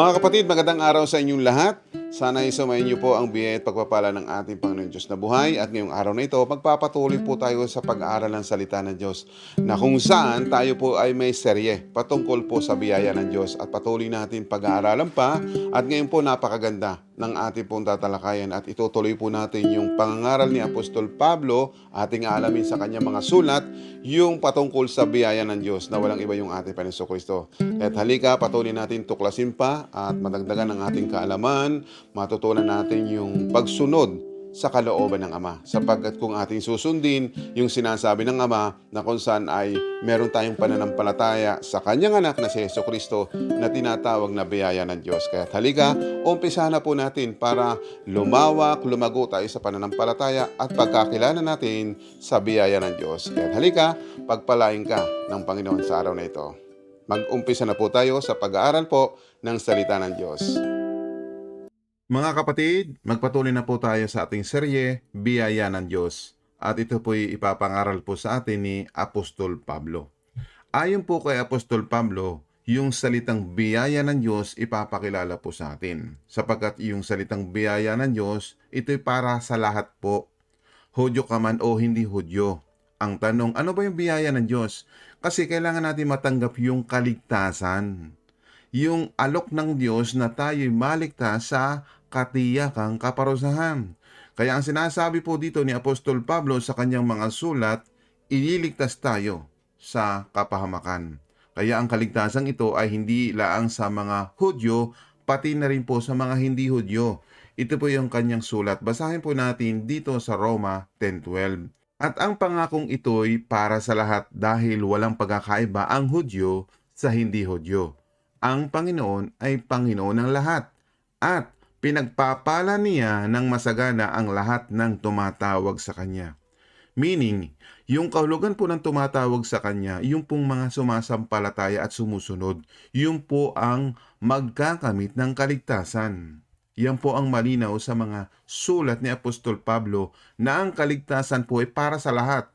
Mga kapatid, magandang araw sa inyong lahat. Sana isumayin niyo po ang biyaya at pagpapala ng ating Panginoon Diyos na buhay. At ngayong araw na ito, magpapatuloy po tayo sa pag-aaral ng salita ng Diyos na kung saan tayo po ay may serye patungkol po sa biyaya ng Diyos at patuloy natin pag-aaralan pa. At ngayon po napakaganda ng ating pong tatalakayan at itutuloy po natin yung pangangaral ni Apostol Pablo, ating alamin sa kanyang mga sulat, yung patungkol sa biyaya ng Diyos na walang iba yung ating Panginoon Kristo. At halika, patuloy natin tuklasin pa at madagdagan ang ating kaalaman, matutunan natin yung pagsunod sa kalooban ng Ama. Sapagkat kung ating susundin yung sinasabi ng Ama na kung saan ay meron tayong pananampalataya sa kanyang anak na si Yeso Kristo na tinatawag na biyaya ng Diyos. Kaya halika, umpisahan na po natin para lumawak, lumago tayo sa pananampalataya at pagkakilala natin sa biyaya ng Diyos. Kaya halika, pagpalain ka ng Panginoon sa araw na ito. Mag-umpisa na po tayo sa pag-aaral po ng salita ng Diyos. Mga kapatid, magpatuloy na po tayo sa ating serye, Biyaya ng Diyos. At ito po'y ipapangaral po sa atin ni Apostol Pablo. Ayon po kay Apostol Pablo, yung salitang biyaya ng Diyos ipapakilala po sa atin. Sapagkat yung salitang biyaya ng Diyos, ito'y para sa lahat po. Hudyo ka man o hindi hudyo. Ang tanong, ano ba yung biyaya ng Diyos? Kasi kailangan natin matanggap yung kaligtasan. Yung alok ng Diyos na tayo'y maligtas sa katiyakang kaparusahan. Kaya ang sinasabi po dito ni Apostol Pablo sa kanyang mga sulat, ililigtas tayo sa kapahamakan. Kaya ang kaligtasan ito ay hindi laang sa mga Hudyo, pati na rin po sa mga hindi Hudyo. Ito po yung kanyang sulat. Basahin po natin dito sa Roma 10.12. At ang pangakong ito'y para sa lahat dahil walang pagkakaiba ang Hudyo sa hindi Hudyo. Ang Panginoon ay Panginoon ng lahat. At pinagpapala niya ng masagana ang lahat ng tumatawag sa Kanya. Meaning, yung kahulugan po ng tumatawag sa Kanya, yung pong mga sumasampalataya at sumusunod, yung po ang magkakamit ng kaligtasan. Yan po ang malinaw sa mga sulat ni Apostol Pablo na ang kaligtasan po ay para sa lahat.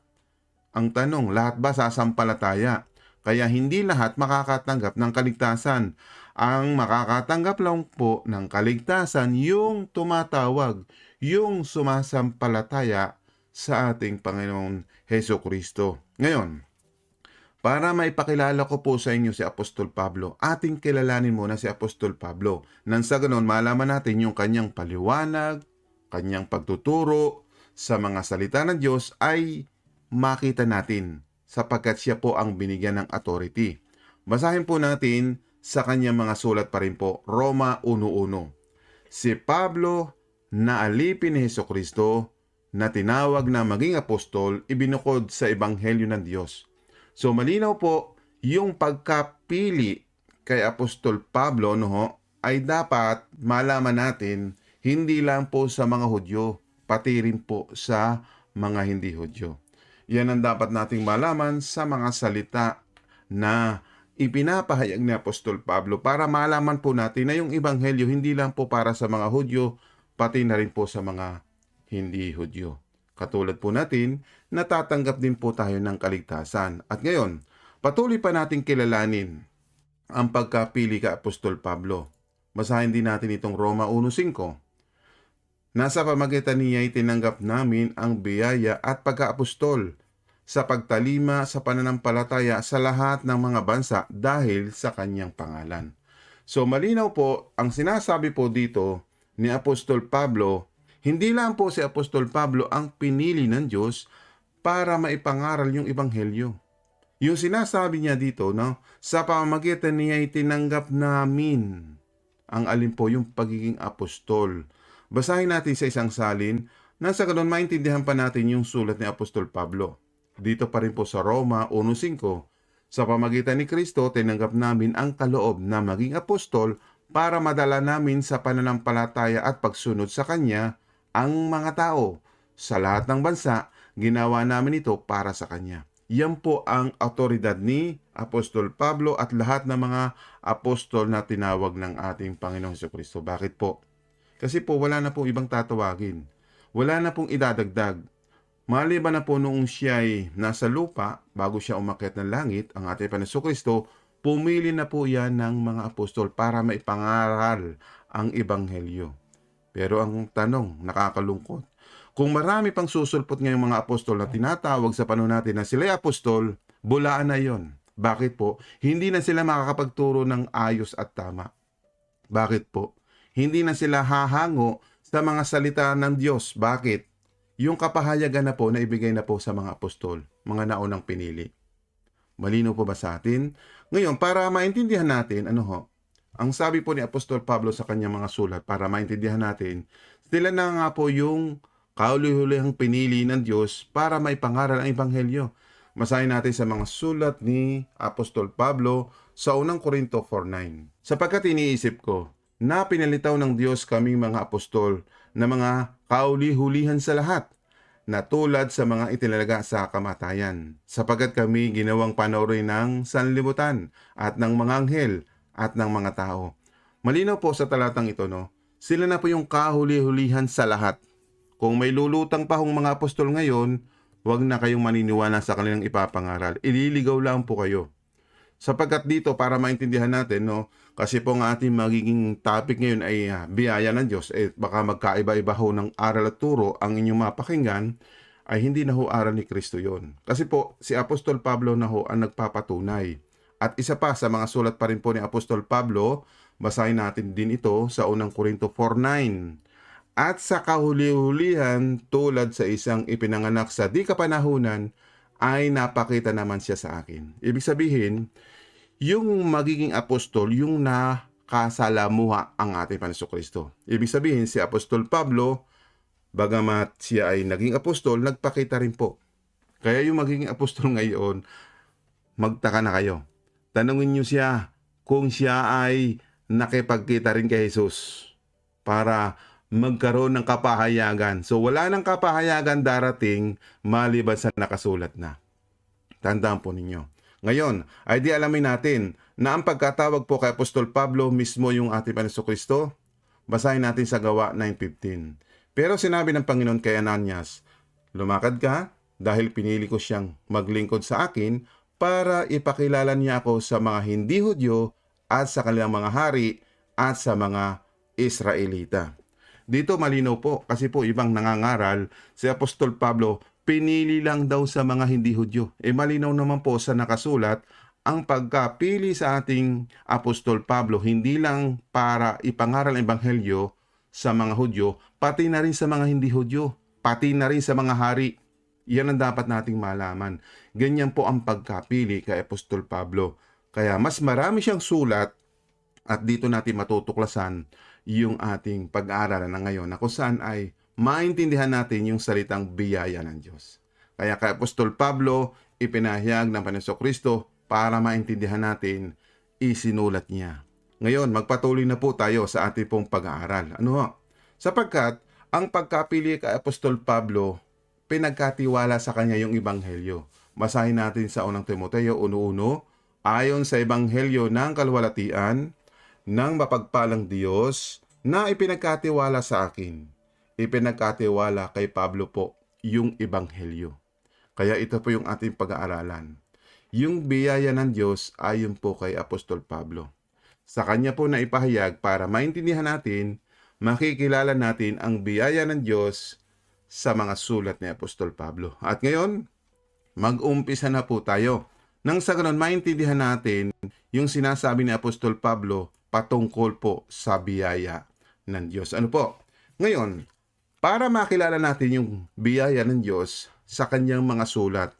Ang tanong, lahat ba sasampalataya? Kaya hindi lahat makakatanggap ng kaligtasan. Ang makakatanggap lang po ng kaligtasan yung tumatawag, yung sumasampalataya sa ating Panginoon Heso Kristo. Ngayon, para maipakilala ko po sa inyo si Apostol Pablo, ating kilalanin muna si Apostol Pablo. Nang sa ganon, malaman natin yung kanyang paliwanag, kanyang pagtuturo sa mga salita ng Diyos ay makita natin sapagkat siya po ang binigyan ng authority. Basahin po natin sa kanyang mga sulat pa rin po, Roma 1.1. Si Pablo na alipin ni Heso Kristo na tinawag na maging apostol, ibinukod sa Ebanghelyo ng Diyos. So malinaw po, yung pagkapili kay Apostol Pablo no, ho, ay dapat malaman natin hindi lang po sa mga Hudyo, pati rin po sa mga hindi Hudyo. Yan ang dapat nating malaman sa mga salita na ipinapahayag ni Apostol Pablo para malaman po natin na yung Ebanghelyo hindi lang po para sa mga Hudyo, pati na rin po sa mga hindi Hudyo. Katulad po natin, natatanggap din po tayo ng kaligtasan. At ngayon, patuloy pa nating kilalanin ang pagkapili ka Apostol Pablo. Basahin din natin itong Roma 1.5. Nasa pamagitan niya ay tinanggap namin ang biyaya at pagkaapostol sa pagtalima sa pananampalataya sa lahat ng mga bansa dahil sa kanyang pangalan. So malinaw po, ang sinasabi po dito ni Apostol Pablo, hindi lang po si Apostol Pablo ang pinili ng Diyos para maipangaral yung Ebanghelyo. Yung sinasabi niya dito, no, sa pamamagitan niya ay tinanggap namin ang alin po yung pagiging apostol. Basahin natin sa isang salin, nasa ganun maintindihan pa natin yung sulat ni Apostol Pablo. Dito pa rin po sa Roma 1.5, sa pamagitan ni Kristo, tinanggap namin ang kaloob na maging apostol para madala namin sa pananampalataya at pagsunod sa Kanya ang mga tao. Sa lahat ng bansa, ginawa namin ito para sa Kanya. Yan po ang autoridad ni Apostol Pablo at lahat ng mga apostol na tinawag ng ating Panginoong Kristo. Bakit po? Kasi po wala na pong ibang tatawagin. Wala na pong idadagdag. Maliban na po noong siya ay nasa lupa bago siya umakyat ng langit, ang ating Panginoong Kristo, pumili na po yan ng mga apostol para maipangaral ang ebanghelyo. Pero ang tanong, nakakalungkot. Kung marami pang susulpot ngayong mga apostol na tinatawag sa panahon natin na sila'y apostol, bulaan na yon. Bakit po? Hindi na sila makakapagturo ng ayos at tama. Bakit po? Hindi na sila hahango sa mga salita ng Diyos. Bakit? Yung kapahayagan na po na ibigay na po sa mga apostol, mga naunang pinili. Malino po ba sa atin? Ngayon, para maintindihan natin, ano ho, ang sabi po ni Apostol Pablo sa kanyang mga sulat, para maintindihan natin, sila na nga po yung kauli-hulihang pinili ng Diyos para may pangaral ang Ebanghelyo. Masahin natin sa mga sulat ni Apostol Pablo sa unang Korinto 4.9. Sapagkat iniisip ko, na pinalitaw ng Diyos kaming mga apostol na mga kauli-hulihan sa lahat, na tulad sa mga itinalaga sa kamatayan, sapagkat kami ginawang panori ng sanlibutan at ng mga anghel at ng mga tao. Malinaw po sa talatang ito, no? Sila na po yung kahuli-hulihan sa lahat. Kung may lulutang pa hong mga apostol ngayon, huwag na kayong maniniwala sa kanilang ipapangaral. Ililigaw lang po kayo. Sapagkat dito, para maintindihan natin, no, kasi po ang ating magiging topic ngayon ay ah, biyaya ng Diyos, eh baka magkaiba-iba ho ng aral at turo ang inyong mapakinggan, ay hindi na ho aral ni Kristo yon. Kasi po, si Apostol Pablo na ho ang nagpapatunay. At isa pa sa mga sulat pa rin po ni Apostol Pablo, basahin natin din ito sa unang Korinto 4.9. At sa kahuli-hulihan tulad sa isang ipinanganak sa di kapanahunan, ay napakita naman siya sa akin. Ibig sabihin, yung magiging apostol, yung nakasalamuha ang ating Panginoon Kristo. Ibig sabihin, si Apostol Pablo, bagamat siya ay naging apostol, nagpakita rin po. Kaya yung magiging apostol ngayon, magtaka na kayo. Tanungin niyo siya kung siya ay nakipagkita rin kay Jesus para magkaroon ng kapahayagan. So wala nang kapahayagan darating maliban sa nakasulat na. Tandaan po ninyo. Ngayon, ay di alamin natin na ang pagkatawag po kay Apostol Pablo mismo yung ating Panginoon Kristo. Basahin natin sa gawa 9.15. Pero sinabi ng Panginoon kay Ananias, Lumakad ka dahil pinili ko siyang maglingkod sa akin para ipakilala niya ako sa mga hindi Hudyo at sa kanilang mga hari at sa mga Israelita. Dito malinaw po kasi po ibang nangangaral si Apostol Pablo pinili lang daw sa mga hindi Hudyo. E malinaw naman po sa nakasulat ang pagkapili sa ating Apostol Pablo hindi lang para ipangaral ang Ebanghelyo sa mga Hudyo, pati na rin sa mga hindi Hudyo, pati na rin sa mga hari. Yan ang dapat nating malaman. Ganyan po ang pagkapili kay Apostol Pablo. Kaya mas marami siyang sulat at dito natin matutuklasan yung ating pag-aaralan na ngayon na kung saan ay maintindihan natin yung salitang biyaya ng Diyos. Kaya kay Apostol Pablo, ipinahayag ng Panginoon Kristo para maintindihan natin, isinulat niya. Ngayon, magpatuloy na po tayo sa ating pong pag-aaral. Ano ho? Sapagkat, ang pagkapili kay Apostol Pablo, pinagkatiwala sa kanya yung Ebanghelyo. Basahin natin sa unang Timoteo 1.1, ayon sa Ebanghelyo ng kalwalatian, ng mapagpalang Diyos na ipinagkatiwala sa akin. Ipinagkatiwala kay Pablo po yung Ebanghelyo. Kaya ito po yung ating pag-aaralan. Yung biyaya ng Diyos ayon po kay Apostol Pablo. Sa kanya po na ipahayag para maintindihan natin, makikilala natin ang biyaya ng Diyos sa mga sulat ni Apostol Pablo. At ngayon, mag-umpisa na po tayo. Nang sa ganun, maintindihan natin yung sinasabi ni Apostol Pablo patungkol po sa biyaya ng Diyos. Ano po? Ngayon, para makilala natin yung biyaya ng Diyos sa kanyang mga sulat,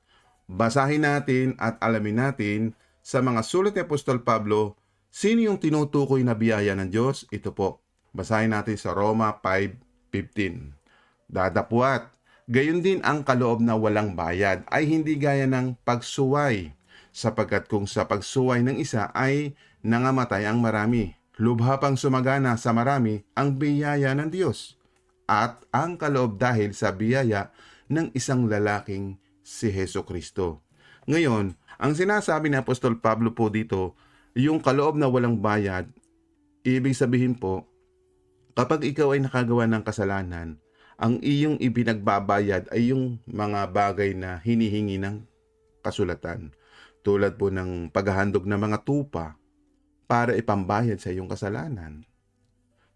basahin natin at alamin natin sa mga sulat ni Apostol Pablo, sino yung tinutukoy na biyaya ng Diyos? Ito po. Basahin natin sa Roma 5.15. Dadapwat, gayon din ang kaloob na walang bayad ay hindi gaya ng pagsuway, sapagkat kung sa pagsuway ng isa ay nangamatay ang marami, lubha pang sumagana sa marami ang biyaya ng Diyos at ang kaloob dahil sa biyaya ng isang lalaking si Heso Kristo. Ngayon, ang sinasabi ni Apostol Pablo po dito, yung kaloob na walang bayad, ibig sabihin po, kapag ikaw ay nakagawa ng kasalanan, ang iyong ibinagbabayad ay yung mga bagay na hinihingi ng kasulatan. tulad po ng paghahandog ng mga tupa para ipambayad sa iyong kasalanan.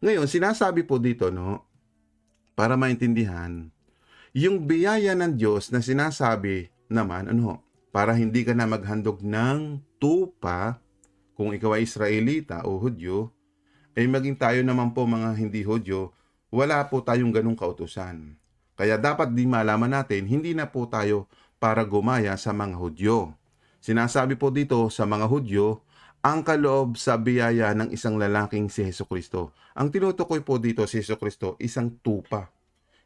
Ngayon, sinasabi po dito, no, para maintindihan, yung biyaya ng Diyos na sinasabi naman, ano, para hindi ka na maghandog ng tupa, kung ikaw ay Israelita o Hudyo, ay maging tayo naman po mga hindi Hudyo, wala po tayong ganong kautusan. Kaya dapat di malaman natin, hindi na po tayo para gumaya sa mga Hudyo. Sinasabi po dito sa mga Hudyo, ang kaloob sa biyaya ng isang lalaking si Heso Kristo. Ang tinutukoy po dito si Heso Kristo, isang tupa.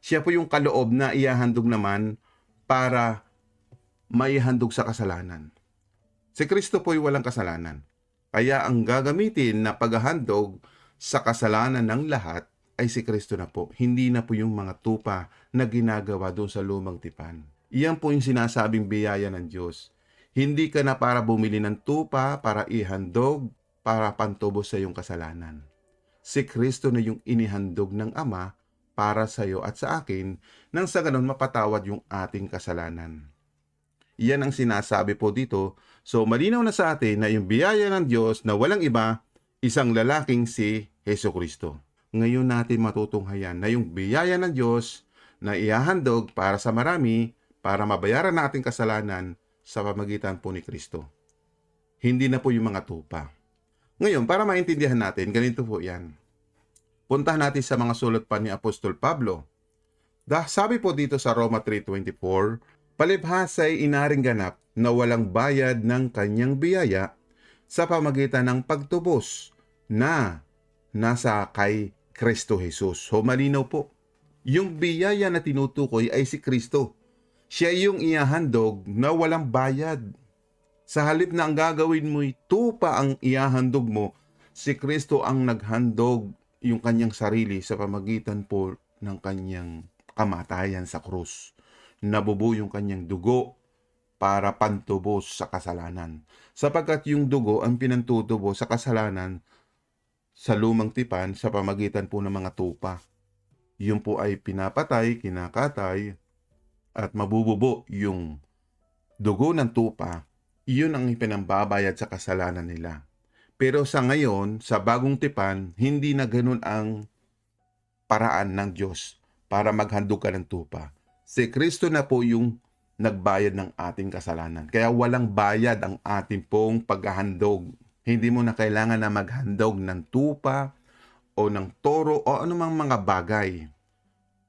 Siya po yung kaloob na ihahandog naman para maihandog sa kasalanan. Si Kristo po ay walang kasalanan. Kaya ang gagamitin na paghahandog sa kasalanan ng lahat ay si Kristo na po. Hindi na po yung mga tupa na ginagawa doon sa lumang tipan. Iyan po yung sinasabing biyaya ng Diyos. Hindi ka na para bumili ng tupa para ihandog para pantubos sa iyong kasalanan. Si Kristo na yung inihandog ng Ama para sa iyo at sa akin nang sa ganon mapatawad yung ating kasalanan. Iyan ang sinasabi po dito. So malinaw na sa atin na yung biyaya ng Diyos na walang iba, isang lalaking si Heso Kristo. Ngayon natin matutunghayan na yung biyaya ng Diyos na ihahandog para sa marami para mabayaran nating kasalanan sa pamagitan po ni Kristo. Hindi na po yung mga tupa. Ngayon, para maintindihan natin, ganito po yan. Puntahan natin sa mga sulat pa ni Apostol Pablo. Dah sabi po dito sa Roma 3.24, Palibhas ay inaring ganap na walang bayad ng kanyang biyaya sa pamagitan ng pagtubos na nasa kay Kristo Jesus. So malinaw po. Yung biyaya na tinutukoy ay si Kristo. Siya yung iyahandog na walang bayad. Sa halip na ang gagawin mo'y tupa ang iyahandog mo, si Kristo ang naghandog yung kanyang sarili sa pamagitan po ng kanyang kamatayan sa krus. Nabubo yung kanyang dugo para pantubos sa kasalanan. Sapagkat yung dugo ang pinantutubo sa kasalanan sa lumang tipan sa pamagitan po ng mga tupa. Yung po ay pinapatay, kinakatay, at mabububo yung dugo ng tupa, iyon ang ipinambabayad sa kasalanan nila. Pero sa ngayon, sa bagong tipan, hindi na ganun ang paraan ng Diyos para maghandog ka ng tupa. Si Kristo na po yung nagbayad ng ating kasalanan. Kaya walang bayad ang ating pong paghahandog. Hindi mo na kailangan na maghandog ng tupa o ng toro o anumang mga bagay.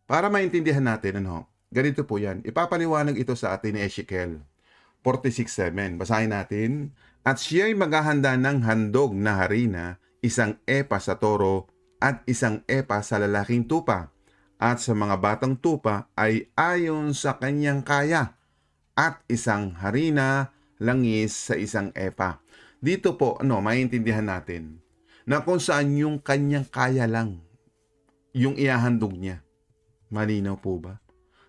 Para maintindihan natin, ano, ganito po yan. Ipapaliwanag ito sa atin ni Ezekiel 46.7. Basahin natin. At siya'y maghahanda ng handog na harina, isang epa sa toro at isang epa sa lalaking tupa. At sa mga batang tupa ay ayon sa kanyang kaya at isang harina langis sa isang epa. Dito po, ano, maintindihan natin na kung saan yung kanyang kaya lang yung iahandog niya. Malinaw po ba?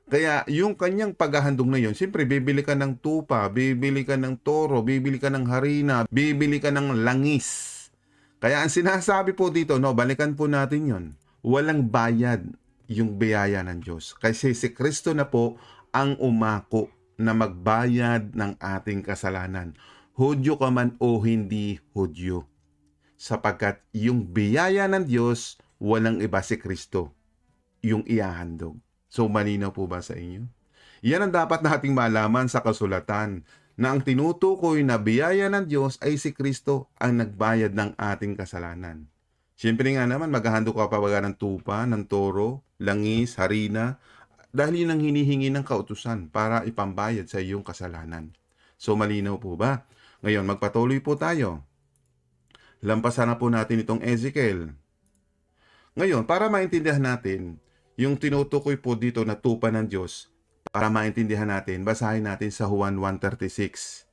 Kaya yung kanyang paghahandog na yon, siyempre bibili ka ng tupa, bibili ka ng toro, bibili ka ng harina, bibili ka ng langis. Kaya ang sinasabi po dito, no, balikan po natin yon. Walang bayad yung biyaya ng Diyos. Kasi si Kristo na po ang umako na magbayad ng ating kasalanan. Hudyo ka man o hindi Hudyo. Sapagkat yung biyaya ng Diyos, walang iba si Kristo. Yung iyahandog. So malinaw po ba sa inyo? Yan ang dapat nating malaman sa kasulatan na ang tinutukoy na biyaya ng Diyos ay si Kristo ang nagbayad ng ating kasalanan. Siyempre nga naman, maghahando ka pa baga ng tupa, ng toro, langis, harina, dahil yun ang hinihingi ng kautusan para ipambayad sa iyong kasalanan. So malinaw po ba? Ngayon, magpatuloy po tayo. Lampasan na po natin itong Ezekiel. Ngayon, para maintindihan natin, yung tinutukoy po dito na tupa ng Diyos, para maintindihan natin, basahin natin sa Juan 1.36.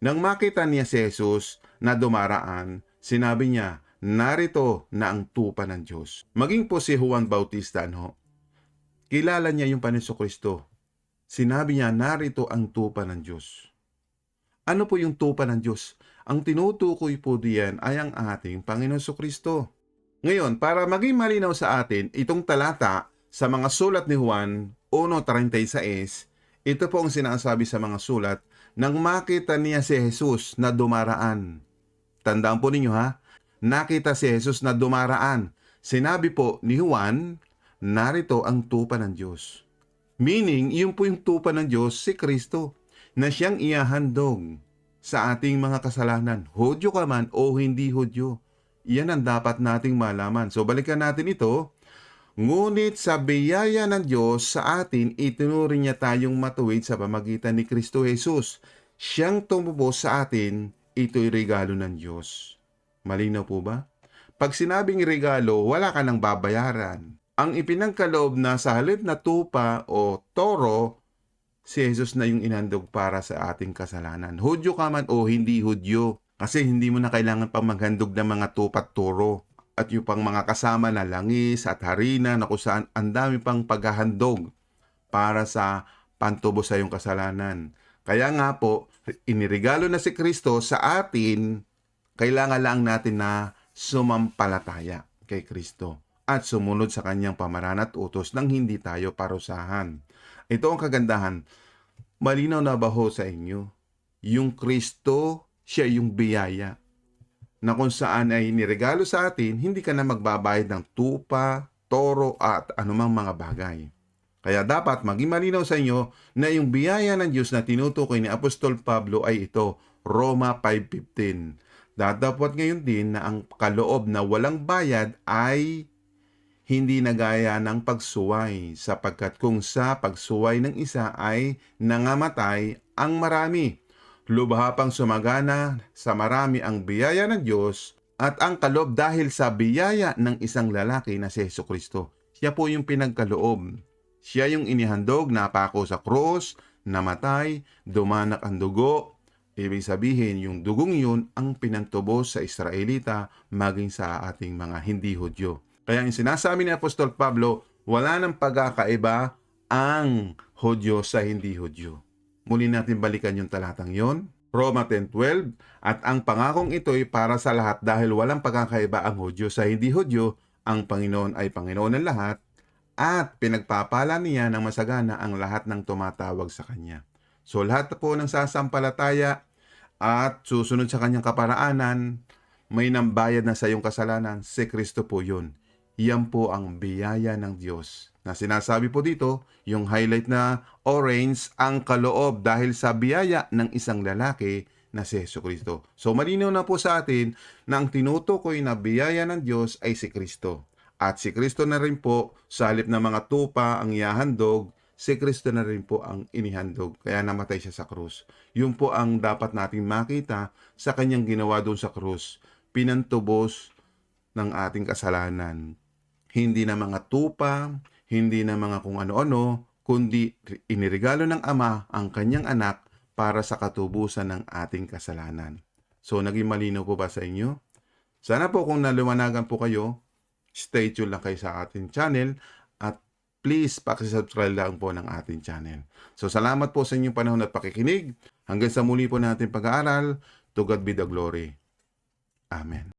Nang makita niya si Jesus na dumaraan, sinabi niya, narito na ang tupa ng Diyos. Maging po si Juan Bautista, no? Kilala niya yung Paniso Kristo. Sinabi niya, narito ang tupa ng Diyos. Ano po yung tupa ng Diyos? Ang tinutukoy po diyan ay ang ating Panginoon Kristo. Ngayon, para maging malinaw sa atin, itong talata sa mga sulat ni Juan 1.36, ito po ang sinasabi sa mga sulat nang makita niya si Jesus na dumaraan. Tandaan po ninyo ha, nakita si Jesus na dumaraan. Sinabi po ni Juan, narito ang tupa ng Diyos. Meaning, yun po yung tupa ng Diyos, si Kristo, na siyang ihahandog sa ating mga kasalanan. Hodyo ka man o hindi hodyo. Yan ang dapat nating malaman. So balikan natin ito. Ngunit sa biyaya ng Diyos sa atin, itinuring niya tayong matuwid sa pamagitan ni Kristo Jesus. Siyang tumubos sa atin, ito'y regalo ng Diyos. Malinaw po ba? Pag sinabing regalo, wala ka nang babayaran. Ang ipinangkaloob na sa halip na tupa o toro, si Jesus na yung inandog para sa ating kasalanan. Hudyo ka man o hindi hudyo. Kasi hindi mo na kailangan pang maghandog ng mga tupat toro at yung pang mga kasama na langis at harina na kung saan ang dami pang paghahandog para sa pantubo sa iyong kasalanan. Kaya nga po, inirigalo na si Kristo sa atin, kailangan lang natin na sumampalataya kay Kristo at sumunod sa kanyang pamaran at utos nang hindi tayo parusahan. Ito ang kagandahan. Malinaw na ba ho sa inyo? Yung Kristo, siya yung biyaya na kung saan ay niregalo sa atin, hindi ka na magbabayad ng tupa, toro at anumang mga bagay. Kaya dapat maging malinaw sa inyo na yung biyaya ng Diyos na tinutukoy ni Apostol Pablo ay ito, Roma 5.15. Datapot ngayon din na ang kaloob na walang bayad ay hindi nagaya ng pagsuway sapagkat kung sa pagsuway ng isa ay nangamatay ang marami. Lubha pang sumagana sa marami ang biyaya ng Diyos at ang kaloob dahil sa biyaya ng isang lalaki na si Yesu Kristo. Siya po yung pinagkaloob. Siya yung inihandog, napako sa krus, namatay, dumanak ang dugo. Ibig sabihin, yung dugong yun ang pinantubos sa Israelita maging sa ating mga hindi Hudyo. Kaya yung sinasabi ni Apostol Pablo, wala nang pagkakaiba ang Hudyo sa hindi Hudyo. Muli natin balikan yung talatang yon. Roma 10.12 At ang pangakong ito'y para sa lahat dahil walang pagkakaiba ang Hudyo sa hindi Hudyo, ang Panginoon ay Panginoon ng lahat at pinagpapala niya ng masagana ang lahat ng tumatawag sa Kanya. So lahat po ng sasampalataya at susunod sa Kanyang kaparaanan, may nambayad na sa iyong kasalanan, si Kristo po yun. Yan po ang biyaya ng Diyos. Na sinasabi po dito, yung highlight na orange, ang kaloob dahil sa biyaya ng isang lalaki na si Yesu Kristo. So malinaw na po sa atin na ang tinutukoy na biyaya ng Diyos ay si Kristo. At si Kristo na rin po, sa halip ng mga tupa ang ihahandog, si Kristo na rin po ang inihandog. Kaya namatay siya sa krus. Yun po ang dapat nating makita sa kanyang ginawa doon sa krus. Pinantubos ng ating kasalanan. Hindi na mga tupa, hindi na mga kung ano-ano, kundi iniregalo ng Ama ang kanyang anak para sa katubusan ng ating kasalanan. So, naging malinaw po ba sa inyo? Sana po kung naluwanagan po kayo, stay tuned lang kayo sa ating channel at please pakisubscribe lang po ng ating channel. So, salamat po sa inyong panahon at pakikinig. Hanggang sa muli po natin pag-aaral, to God be the glory. Amen.